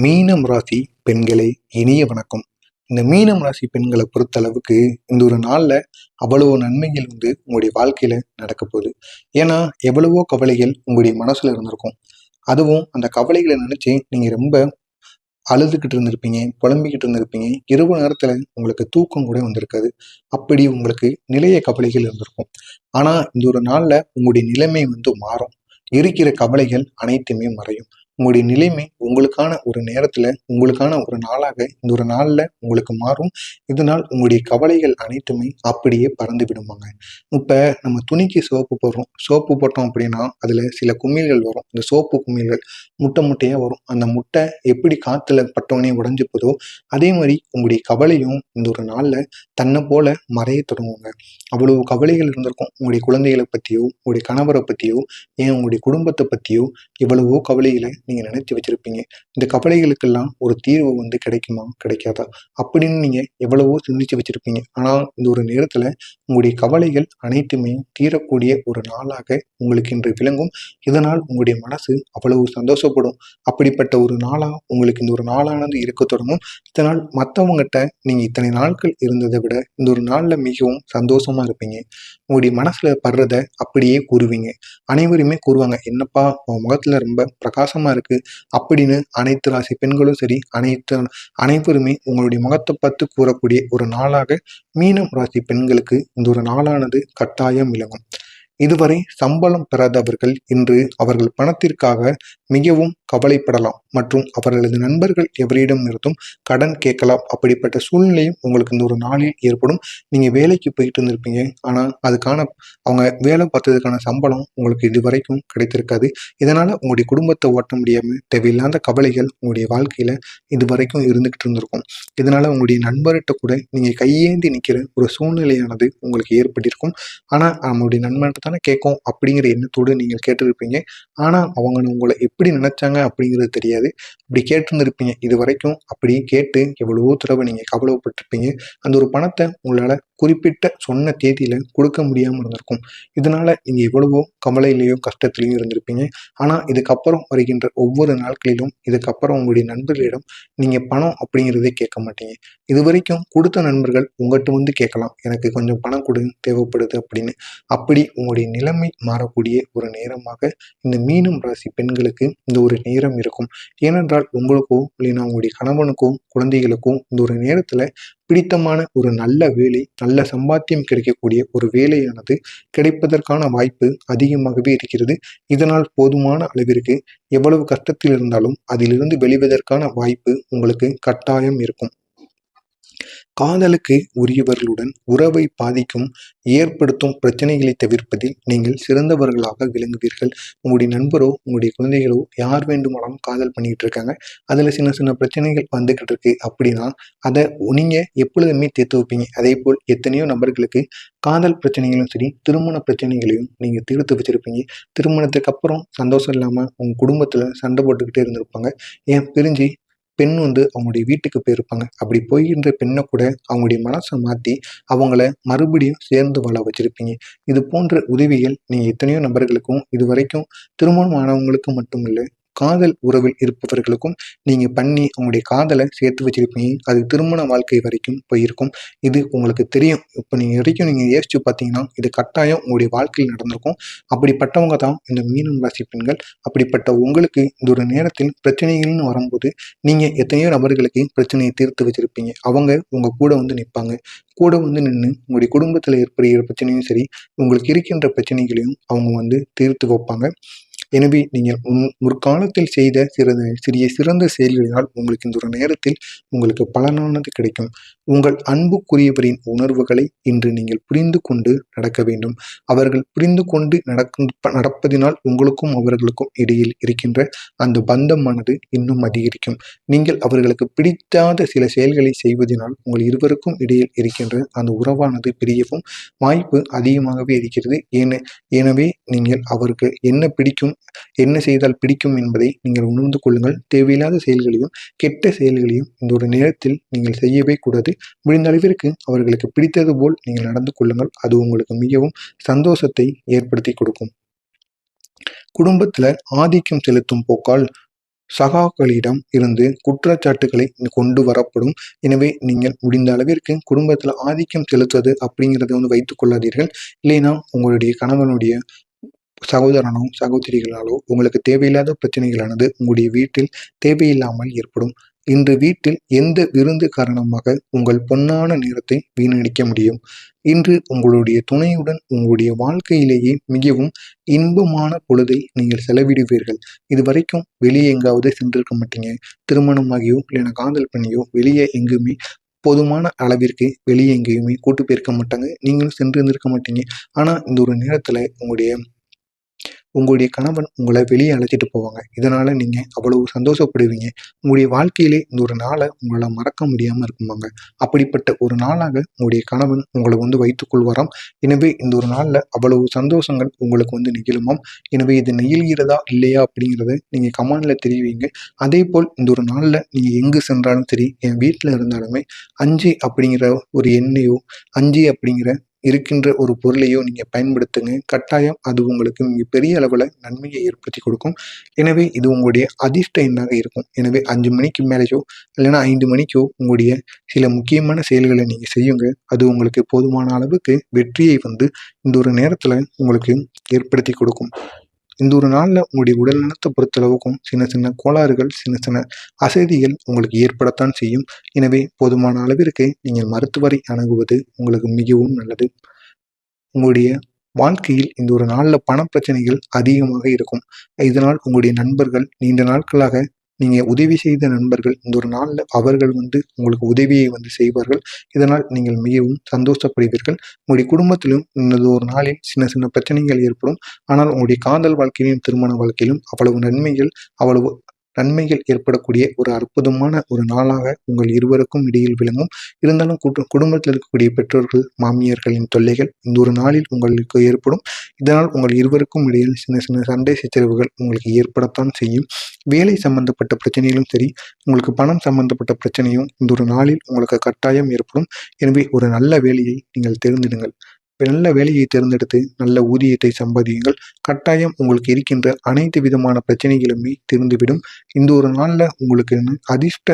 மீனம் ராசி பெண்களே இனிய வணக்கம். இந்த மீனம் ராசி பெண்களை பொறுத்தளவுக்கு இந்த ஒரு நாளில் அவ்வளவோ நன்மைகள் வந்து உங்களுடைய வாழ்க்கையில நடக்க போகுது. ஏன்னா எவ்வளவோ கவலைகள் உங்களுடைய மனசுல இருந்திருக்கும். அதுவும் அந்த கவலைகளை நினைச்சு நீங்க ரொம்ப அழுதுகிட்டு இருந்திருப்பீங்க புலம்பிக்கிட்டு இருந்திருப்பீங்க. இரவு நேரத்துல உங்களுக்கு தூக்கம் கூட வந்திருக்காது. அப்படி உங்களுக்கு நிலைய கவலைகள் இருந்திருக்கும். ஆனா இந்த ஒரு நாள்ல உங்களுடைய நிலைமை வந்து மாறும். இருக்கிற கவலைகள் அனைத்துமே மறையும். உங்களுடைய நிலைமை உங்களுக்கான ஒரு நேரத்துல உங்களுக்கான ஒரு நாளாக இந்த ஒரு நாள்ல உங்களுக்கு மாறும். இதனால் உங்களுடைய கவலைகள் அனைத்துமே அப்படியே பறந்து விடுவாங்க இப்ப நம்ம துணிக்கு சோப்பு போடுறோம். சோப்பு போட்டோம் அப்படின்னா அதுல சில குமிழ்கள் வரும். இந்த சோப்பு குமிழ்கள் முட்டை முட்டையா வரும். அந்த முட்டை எப்படி காத்துல பட்டவனே உடைஞ்சு போதோ அதே மாதிரி உங்களுடைய கவலையும் இந்த ஒரு நாள்ல தன்னை போல மறைய தொடங்குவாங்க அவ்வளவு கவலைகள் இருந்திருக்கும். உங்களுடைய குழந்தைகளை பத்தியோ உங்களுடைய கணவரை பத்தியோ ஏன் உங்களுடைய குடும்பத்தை பத்தியோ எவ்வளவோ கவலைகளை நீங்கள் நினைத்து வச்சிருப்பீங்க. இந்த கவலைகளுக்கெல்லாம் ஒரு தீர்வு வந்து கிடைக்குமா? கிடைக்காதா? அப்படின்னு நீங்கள் எவ்வளவோ சிந்திச்சு வச்சிருப்பீங்க. ஆனால் இந்த ஒரு நேரத்தில் உங்களுடைய கவலைகள் அனைத்துமே தீரக்கூடிய ஒரு நாளாக உங்களுக்கு இன்று விளங்கும். இதனால் உங்களுடைய மனசு அவ்வளவு சந்தோஷப்படும். அப்படிப்பட்ட ஒரு நாளாக உங்களுக்கு இந்த ஒரு நாளானது இருக்க தொடங்கும். இதனால் மற்றவங்ககிட்ட நீங்கள் இத்தனை நாட்கள் இருந்ததை விட இந்த ஒரு நாளில் மிகவும் சந்தோஷமாக இருப்பீங்க. உங்களுடைய மனசில் படுறத அப்படியே கூறுவீங்க. அனைவருமே கூறுவாங்க என்னப்பா உன் முகத்தில் ரொம்ப பிரகாசமாக இருக்கு. அப்படின்னு அனைத்து ராசி பெண்களும் சரி அனைத்து அனைவருமே உங்களுடைய முகத்தை பார்த்து கூறக்கூடிய ஒரு நாளாக மீனம் ராசி பெண்களுக்கு இந்த ஒரு நாளானது கட்டாயம் விளங்கும். இதுவரை சம்பளம் பெறாதவர்கள் இன்று அவர்கள் பணத்திற்காக மிகவும் கவலைப்படலாம். மற்றும் அவர்களது நண்பர்கள் எவரிடம் இருந்தும் கடன் கேட்கலாம். அப்படிப்பட்ட சூழ்நிலையும் உங்களுக்கு இந்த ஒரு நாளில் ஏற்படும். நீங்கள் வேலைக்கு போயிட்டு இருந்திருப்பீங்க. ஆனால் அதுக்கான அவங்க வேலை பார்த்ததுக்கான சம்பளம் உங்களுக்கு இதுவரைக்கும் கிடைத்திருக்காது. இதனால் உங்களுடைய குடும்பத்தை ஓட்ட முடியாமல் தேவையில்லாத கவலைகள் உங்களுடைய வாழ்க்கையில் இதுவரைக்கும் இருந்துக்கிட்டு இருந்திருக்கும். இதனால் உங்களுடைய நண்பர்கிட்ட கூட நீங்கள் கையேந்தி நிற்கிற ஒரு சூழ்நிலையானது உங்களுக்கு ஏற்பட்டிருக்கும். ஆனால் நம்மளுடைய நண்பர்கிட்ட தானே கேட்கும் அப்படிங்கிற எண்ணத்தோடு நீங்கள் கேட்டிருப்பீங்க. ஆனால் அவங்க உங்களை எப்படி நினைச்சாங்க அப்படிங்கிறது தெரியாது. இப்படி கேட்டிருந்திருப்பீங்க. இது வரைக்கும் அப்படி கேட்டு எவ்வளவோ தடவை நீங்கள் கவலைப்பட்டிருப்பீங்க. அந்த ஒரு பணத்தை உங்களால் குறிப்பிட்ட சொன்ன தேதியில் கொடுக்க முடியாமல் இருந்திருக்கும். இதனால நீங்கள் எவ்வளவோ கவலையிலையும் கஷ்டத்துலையும் இருந்திருப்பீங்க. ஆனால் இதுக்கப்புறம் வருகின்ற ஒவ்வொரு நாட்களிலும் இதுக்கப்புறம் உங்களுடைய நண்பர்களிடம் நீங்கள் பணம் அப்படிங்கிறதே கேட்க மாட்டீங்க. இது வரைக்கும் கொடுத்த நண்பர்கள் உங்கள்கிட்ட வந்து கேட்கலாம். எனக்கு கொஞ்சம் பணம் கொடு தேவைப்படுது அப்படின்னு. அப்படி உங்களுடைய நிலைமை மாறக்கூடிய ஒரு நேரமாக இந்த மீனம் ராசி பெண்களுக்கு இந்த ஒரு நேரம் இருக்கும். ஏனென்றால் உங்களுக்கோ இல்லைன்னா உங்களுடைய கணவனுக்கும் குழந்தைகளுக்கும் இந்த ஒரு நேரத்துல பிடித்தமான ஒரு நல்ல வேலை நல்ல சம்பாத்தியம் கிடைக்கக்கூடிய ஒரு வேலையானது கிடைப்பதற்கான வாய்ப்பு அதிகமாகவே இருக்கிறது. இதனால் போதுமான அளவிற்கு எவ்வளவு கஷ்டத்தில் இருந்தாலும் அதிலிருந்து வெளிவதற்கான வாய்ப்பு உங்களுக்கு கட்டாயம் இருக்கும். காதலுக்கு உரியவர்களுடன் உறவை பாதிக்கும் ஏற்படுத்தும் பிரச்சனைகளை தவிர்ப்பதில் நீங்கள் சிறந்தவர்களாக விளங்குவீர்கள். உங்களுடைய நண்பரோ உங்களுடைய குழந்தைகளோ யார் வேண்டுமானாலும் காதல் பண்ணிக்கிட்டு இருக்காங்க. அதில் சின்ன சின்ன பிரச்சனைகள் வந்துக்கிட்டு இருக்கு அப்படின்னா அதை நீங்கள் எப்பொழுதுமே தீர்த்து வைப்பீங்க. அதே போல் எத்தனையோ நபர்களுக்கு காதல் பிரச்சனைகளும் சரி திருமண பிரச்சனைகளையும் நீங்கள் தீர்த்து வச்சிருப்பீங்க. திருமணத்துக்கு அப்புறம் சந்தோஷம் இல்லாமல் உங்கள் குடும்பத்தில் சண்டை போட்டுக்கிட்டே இருந்திருப்பாங்க. ஏன்? பிரிஞ்சு பெண் வந்து அவங்களுடைய வீட்டுக்கு போயிருப்பாங்க. அப்படி போயிருந்த பெண்ணை கூட அவங்களுடைய மனசை மாற்றி அவங்கள மறுபடியும் சேர்ந்து வாழ வச்சுருப்பீங்க. இது போன்ற உதவிகள் நீங்கள் எத்தனையோ நபர்களுக்கும் இது வரைக்கும் திருமணம் ஆனவங்களுக்கு மட்டும் இல்லை காதல் உறவில் இருப்பவர்களுக்கும் நீங்கள் பண்ணி உங்களுடைய காதலை சேர்த்து வச்சிருப்பீங்க. அது திருமண வாழ்க்கை வரைக்கும் போயிருக்கும். இது உங்களுக்கு தெரியும். இப்போ நீங்கள் வரைக்கும் நீங்கள் யோசிச்சு பார்த்தீங்கன்னா இது கட்டாயம் உங்களுடைய வாழ்க்கையில் நடந்திருக்கும். அப்படிப்பட்டவங்க தான் இந்த மீனம் ராசி பெண்கள். அப்படிப்பட்ட உங்களுக்கு இந்த ஒரு நேரத்தில் பிரச்சனைகள்னு வரும்போது நீங்கள் எத்தனையோ நபர்களுக்கு பிரச்சனையை தீர்த்து வச்சிருப்பீங்க. அவங்க உங்கள் கூட வந்து நிற்பாங்க. கூட வந்து நின்று உங்களுடைய குடும்பத்தில் ஏற்படுகிற பிரச்சனையும் சரி உங்களுக்கு இருக்கின்ற பிரச்சனைகளையும் அவங்க வந்து தீர்த்து வைப்பாங்க. எனவே நீங்கள் முன் முற்காலத்தில் செய்த சிறந்த சிறிய சிறந்த செயல்களினால் உங்களுக்கு இந்த ஒரு நேரத்தில் உங்களுக்கு பலனானது கிடைக்கும். உங்கள் அன்புக்குரியவரின் உணர்வுகளை இன்று நீங்கள் புரிந்து கொண்டு நடக்க வேண்டும். அவர்கள் புரிந்து கொண்டு நடக்கும் நடப்பதினால் உங்களுக்கும் அவர்களுக்கும் இடையில் இருக்கின்ற அந்த பந்தமானது இன்னும் அதிகரிக்கும். நீங்கள் அவர்களுக்கு பிடிக்காத சில செயல்களை செய்வதனால் உங்கள் இருவருக்கும் இடையில் இருக்கின்ற அந்த உறவானது பிரியவும் வாய்ப்பு அதிகமாகவே இருக்கிறது. ஏன எனவே நீங்கள் அவருக்கு என்ன பிடிக்கும் என்ன செய்தால் பிடிக்கும் என்பதை நீங்கள் உணர்ந்து கொள்ளுங்கள். தேவையில்லாத செயல்களையும் கெட்ட செயல்களையும் இந்த ஒரு நேரத்தில் நீங்கள் செய்யவே கூடாது. முடிந்த அளவிற்கு அவர்களுக்கு பிடித்தது போல் நீங்கள் நடந்து கொள்ளுங்கள். அது உங்களுக்கு மிகவும் சந்தோஷத்தை ஏற்படுத்தி கொடுக்கும். குடும்பத்துல ஆதிக்கம் செலுத்தும் போக்கால் சகாக்களிடம் இருந்து குற்றச்சாட்டுகளை கொண்டு வரப்படும். எனவே நீங்கள் முடிந்த அளவிற்கு குடும்பத்தில் ஆதிக்கம் செலுத்துவது அப்படிங்கிறத வந்து வைத்துக் கொள்ளாதீர்கள். இல்லைன்னா உங்களுடைய கணவனுடைய சகோதரனோ சகோதரிகளாலோ உங்களுக்கு தேவையில்லாத பிரச்சனைகளானது உங்களுடைய வீட்டில் தேவையில்லாமல் ஏற்படும். இன்று வீட்டில் எந்த விருந்து காரணமாக உங்கள் பொன்னான நேரத்தை வீணடிக்க முடியும்? இன்று உங்களுடைய துணையுடன் உங்களுடைய வாழ்க்கையிலேயே மிகவும் இன்பமான பொழுதை நீங்கள் செலவிடுவீர்கள். இதுவரைக்கும் வெளியே எங்காவது சென்றிருக்க மாட்டீங்க. திருமணமாகியோ இல்லைன்னா காதல் பண்ணியோ வெளியே எங்குமே போதுமான அளவிற்கு வெளியே எங்கேயுமே கூட்டு போயிருக்க மாட்டாங்க. நீங்களும் சென்று இருந்திருக்க மாட்டீங்க. ஆனால் இந்த ஒரு நேரத்தில் உங்களுடைய உங்களுடைய கணவன் உங்களை வெளியே அழைச்சிட்டு போவாங்க. இதனால் நீங்கள் அவ்வளவு சந்தோஷப்படுவீங்க. உங்களுடைய வாழ்க்கையிலே இந்த ஒரு நாளை உங்களால் மறக்க முடியாமல் இருக்குமாங்க. அப்படிப்பட்ட ஒரு நாளாக உங்களுடைய கணவன் உங்களை வந்து வைத்துக் கொள்வாராம். எனவே இந்த ஒரு நாளில் அவ்வளவு சந்தோஷங்கள் உங்களுக்கு வந்து நிகழுமாம். எனவே இது நெகிழ்கிறதா இல்லையா அப்படிங்கிறத நீங்கள் கமாண்டில் தெரிவிங்க. அதே போல் இந்த ஒரு நாளில் நீங்கள் எங்கு சென்றாலும் சரி என் வீட்டில் இருந்தாலுமே அஞ்சு அப்படிங்கிற ஒரு எண்ணையோ அஞ்சு அப்படிங்கிற இருக்கின்ற ஒரு பொருளையோ நீங்கள் பயன்படுத்துங்க. கட்டாயம் அது உங்களுக்கு மிகப்பெரிய அளவில் நன்மையை ஏற்படுத்தி கொடுக்கும். எனவே இது உங்களுடைய அதிர்ஷ்ட எண்ணாக இருக்கும். எனவே அஞ்சு மணிக்கு மேலேயோ இல்லைன்னா ஐந்து மணிக்கோ உங்களுடைய சில முக்கியமான செயல்களை நீங்கள் செய்யுங்க. அது உங்களுக்கு போதுமான அளவுக்கு வெற்றியை வந்து இந்த ஒரு நேரத்தில் உங்களுக்கு ஏற்படுத்தி கொடுக்கும். இந்த ஒரு நாளில் உங்களுடைய உடல் நலத்தை பொறுத்தளவுக்கும் சின்ன சின்ன கோளாறுகள் சின்ன சின்ன அசதிகள் உங்களுக்கு ஏற்படத்தான் செய்யும். எனவே போதுமான அளவிற்கு நீங்கள் மருத்துவரை அணுகுவது உங்களுக்கு மிகவும் நல்லது. உங்களுடைய வாழ்க்கையில் இந்த ஒரு நாளில் பணப்பிரச்சனைகள் அதிகமாக இருக்கும். இதனால் உங்களுடைய நண்பர்கள் நீண்ட நாட்களாக நீங்கள் உதவி செய்த நண்பர்கள் இந்த ஒரு நாளில் அவர்கள் வந்து உங்களுக்கு உதவியை வந்து செய்வார்கள். இதனால் நீங்கள் மிகவும் சந்தோஷப்படுவீர்கள். உங்களுடைய குடும்பத்திலும் இந்த ஒரு நாளில் சின்ன சின்ன பிரச்சனைகள் ஏற்படும். ஆனால் உங்களுடைய காதல் வாழ்க்கையிலும் திருமண வாழ்க்கையிலும் அவ்வளவு நன்மைகள் அவ்வளவு நன்மைகள் ஏற்படக்கூடிய ஒரு அற்புதமான ஒரு நாளாக உங்கள் இருவருக்கும் இடையில் விளங்கும். இருந்தாலும் குடும்பத்தில் இருக்கக்கூடிய பெற்றோர்கள் மாமியார்களின் தொல்லைகள் இந்த ஒரு நாளில் உங்களுக்கு ஏற்படும். இதனால் உங்கள் இருவருக்கும் இடையில் சின்ன சின்ன சண்டை சச்சரவுகள் உங்களுக்கு ஏற்படத்தான் செய்யும். வேலை சம்பந்தப்பட்ட பிரச்சனைகளும் சரி உங்களுக்கு பணம் சம்பந்தப்பட்ட பிரச்சனையும் இந்த ஒரு நாளில் உங்களுக்கு கட்டாயம் ஏற்படும். எனவே ஒரு நல்ல வேலையை நீங்கள் தேர்ந்தெடுங்கள். நல்ல வேலையை தேர்ந்தெடுத்து நல்ல ஊதியத்தை சம்பாதியுங்கள். கட்டாயம் உங்களுக்கு இருக்கின்ற அனைத்து விதமான பிரச்சனைகளுமே தீர்ந்துவிடும். இந்த ஒரு நாளில் உங்களுக்கு அதிர்ஷ்ட